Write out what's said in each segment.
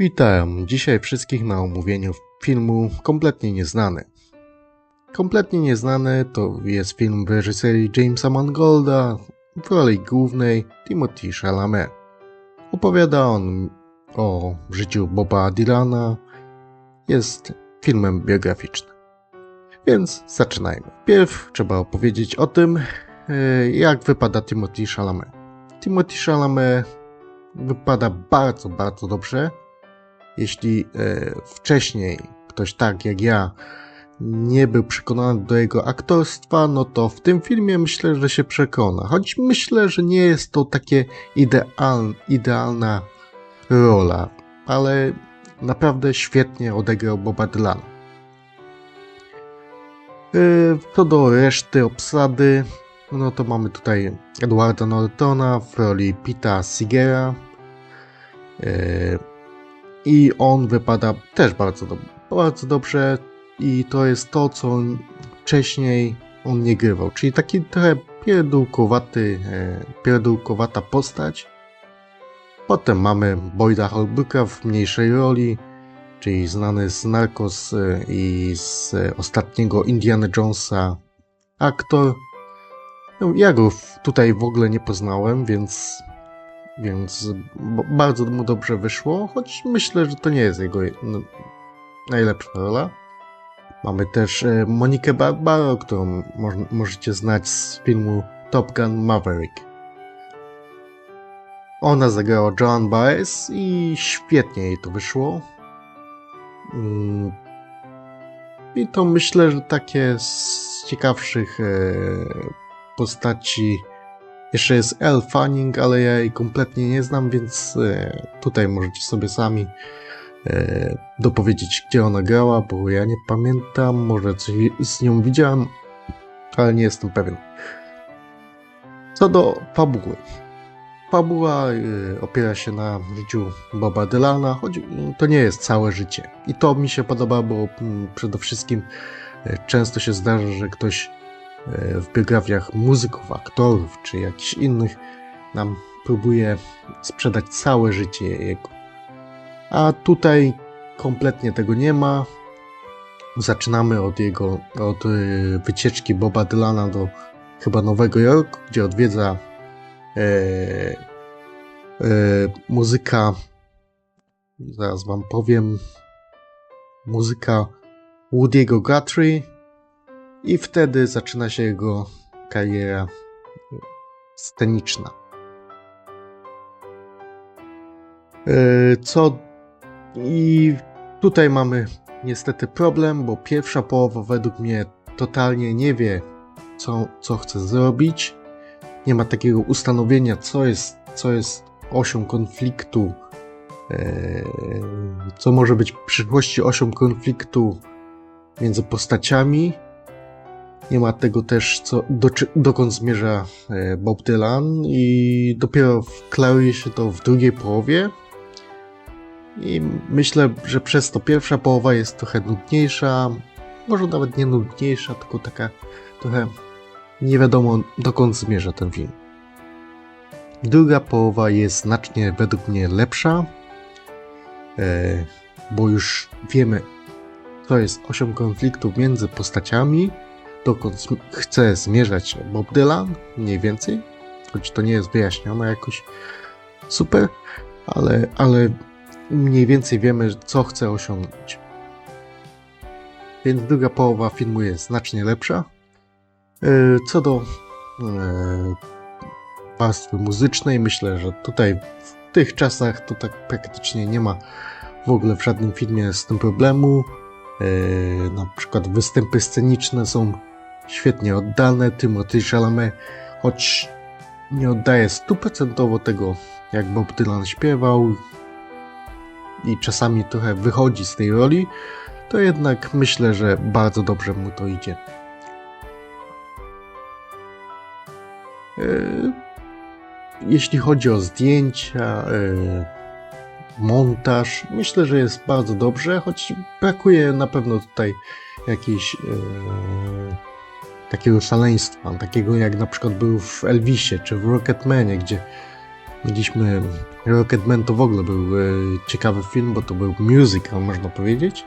Witam dzisiaj wszystkich na omówieniu filmu Kompletnie Nieznany. Kompletnie Nieznany to jest film w reżyserii Jamesa Mangolda w roli głównej Timothy Chalamet. Opowiada on o życiu Boba Dylana. Jest filmem biograficznym. Więc zaczynajmy. Pierw trzeba opowiedzieć o tym, e, jak wypada Timothy Chalamet. Timothy Chalamet wypada bardzo, bardzo dobrze. Jeśli e, wcześniej ktoś tak jak ja nie był przekonany do jego aktorstwa, no to w tym filmie myślę, że się przekona. Choć myślę, że nie jest to takie ideal, idealna rola, ale naprawdę świetnie odegrał Boba Dylana. E, Co do reszty obsady, no to mamy tutaj Edwarda Nortona w roli Pita Sigera. I on wypada też bardzo, do, bardzo dobrze. I to jest to, co on wcześniej on nie grywał. Czyli taki trochę pierdółkowaty, e, pierdółkowata postać. Potem mamy Boyda Holbrooka w mniejszej roli, czyli znany z Narcos e, i z ostatniego Indiana Jonesa aktor. No, ja go tutaj w ogóle nie poznałem, więc, więc bardzo mu dobrze wyszło, choć myślę, że to nie jest jego najlepsza rola. Mamy też e, Monikę Barbaro, którą moż- możecie znać z filmu Top Gun Maverick. Ona zagrała Joan Baez i świetnie jej to wyszło. Mm. I to myślę, że takie z ciekawszych e, postaci. Jeszcze jest Elle Fanning, ale ja jej kompletnie nie znam, więc e, tutaj możecie sobie sami e, dopowiedzieć, gdzie ona grała, bo ja nie pamiętam. Może coś z nią widziałem, ale nie jestem pewien. Co do fabuły. Fabuła e, opiera się na życiu Boba Dylana, choć mm, to nie jest całe życie. I to mi się podoba, bo mm, przede wszystkim często się zdarza, że ktoś w biografiach muzyków, aktorów czy jakichś innych nam próbuje sprzedać całe życie jego. A tutaj kompletnie tego nie ma. Zaczynamy od jego od e, wycieczki Boba Dylana do chyba Nowego Jorku, gdzie odwiedza e, e, muzyka zaraz wam powiem muzyka Woody'ego Guthrie i wtedy zaczyna się jego kariera sceniczna. E, Co i tutaj mamy niestety problem, bo pierwsza połowa według mnie totalnie nie wie, co, co chce zrobić. Nie ma takiego ustanowienia, co jest, co jest osią konfliktu, e, co może być w przyszłości osią konfliktu między postaciami. Nie ma tego też, co, do, dokąd zmierza e, Bob Dylan i dopiero klaruje się to w drugiej połowie. I myślę, że przez to pierwsza połowa jest trochę nudniejsza, może nawet nie nudniejsza, tylko taka trochę nie wiadomo dokąd zmierza ten film. Druga połowa jest znacznie według mnie lepsza, e, bo już wiemy, co jest osią konfliktu między postaciami, dokąd chce zmierzać Bob Dylan, mniej więcej, choć to nie jest wyjaśnione jakoś super, ale, ale mniej więcej wiemy, co chce osiągnąć. Więc druga połowa filmu jest znacznie lepsza. E, Co do e, warstwy muzycznej, myślę, że tutaj w tych czasach to tak praktycznie nie ma w ogóle w żadnym filmie z tym problemu. E, Na przykład występy sceniczne są świetnie oddane. Timothy Chalamet, choć nie oddaje stuprocentowo tego, jak Bob Dylan śpiewał i czasami trochę wychodzi z tej roli, to jednak myślę, że bardzo dobrze mu to idzie. E, Jeśli chodzi o zdjęcia, e, montaż, myślę, że jest bardzo dobrze, choć brakuje na pewno tutaj jakiejś e, takiego szaleństwa, takiego jak na przykład był w Elvisie czy w Rocketmanie, gdzie Mieliśmy Rocketman to w ogóle był e, ciekawy film, bo to był musical, można powiedzieć,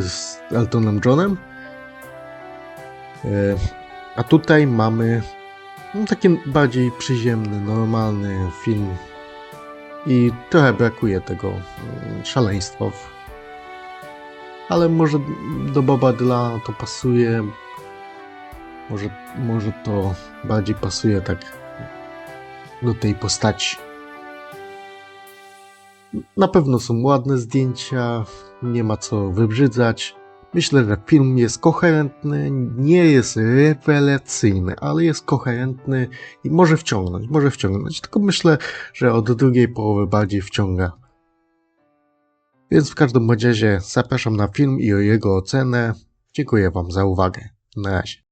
z Eltonem Johnem. E, a tutaj mamy no, taki bardziej przyziemny, normalny film i trochę brakuje tego mm, szaleństwa. Ale może do Boba Dyla to pasuje. Może, może to bardziej pasuje tak do tej postaci. Na pewno są ładne zdjęcia, nie ma co wybrzydzać. Myślę, że film jest koherentny, nie jest rewelacyjny, ale jest koherentny i może wciągnąć, może wciągnąć. Tylko myślę, że od drugiej połowy bardziej wciąga. Więc w każdym razie zapraszam na film i o jego ocenę. Dziękuję Wam za uwagę. Na razie.